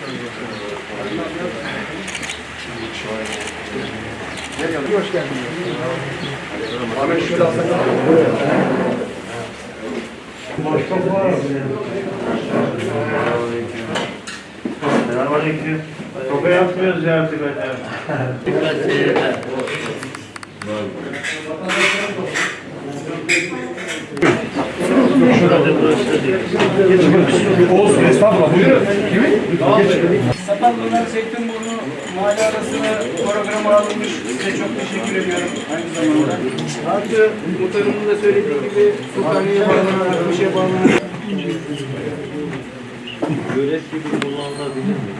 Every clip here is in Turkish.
Hoş geldin. Ahmet şöyle alsak. Selamünaleyküm. Topa yapmıyoruz ya artık hocam. Olsun estağfurullah. Buyurun. Sapanlılar Zeytinburnu mahalle arasına programa alınmış. Size çok teşekkür ediyorum aynı zamanda. Artı muhtarımın da söylediği gibi Sultaniye'ye bağlanarak, bir şey bağlanarak Gölet gibi kullanılabilir mi?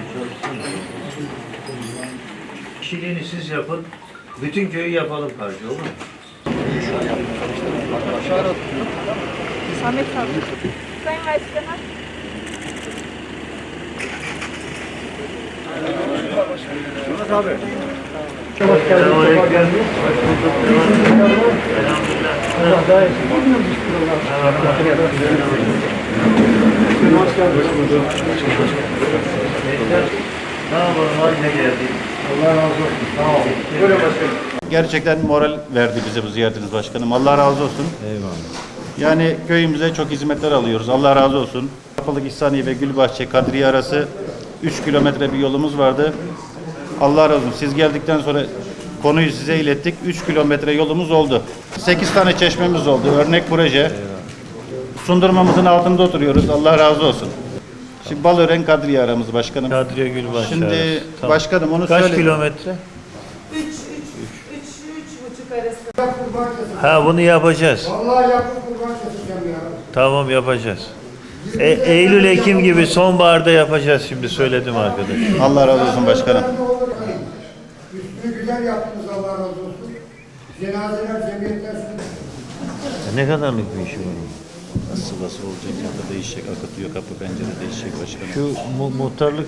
Kişiliğini siz yapın. Bütün köyü yapalım karşı olur mu? Ahmet abi. Sayın Başkanım. Selamünaleyküm. Ne yapalım haline geldik. Allah razı olsun. Sağ olun. Buyurun başkanım. Gerçekten moral verdi bize bu ziyaretiniz başkanım. Allah razı olsun. Eyvallah. Yani köyümüze çok hizmetler alıyoruz. Allah razı olsun. Kapalık İhsaniye ve Gülbahçe Kadriye arası 3 kilometre bir yolumuz vardı. Allah razı olsun. Siz geldikten sonra konuyu size ilettik. 3 kilometre yolumuz oldu. 8 tane çeşmemiz oldu. Örnek proje. Sundurmamızın altında oturuyoruz. Allah razı olsun. Şimdi Balören Kadriye aramız başkanım. Kadriye Gülbaş. Şimdi arası. Tamam. başkanım onu Kaç söyle. kilometre? 3 3 3 3 buçuk arası. Ha bunu yapacağız. Vallahi yapıp kurban keseceğim ya. Tamam yapacağız. E, Eylül Ekim gibi sonbaharda yapacağız şimdi söyledim arkadaş. Allah razı olsun başkanım. Üstünü güzel yaptınız Allah razı olsun. Cenazeler, cemiyetler Ne kadarlık bir işi var? Sıvası olacak, kapı değişecek, akıtıyor, kapı pencere değişecek başkanım. Şu mu- muhtarlık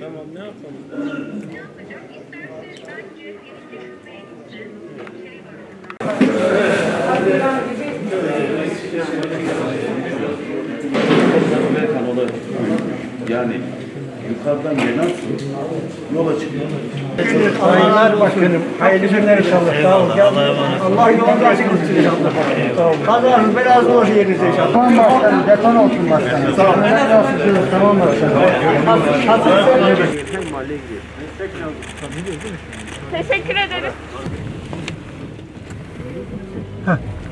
Tamam ne yapalım? Hadi. Yani yukarıdan gelen yola çıkıyor. Sayınlar Başkanım, hayırlı günler inşallah. Sağ olun. Allah yolunuzu açık olsun inşallah. Sağ olun. Kazanız olsun yerinizde inşallah. Tamam başkanım, beton olsun başkanım. Sağ olun. Tamam başkanım. Teşekkür ederiz.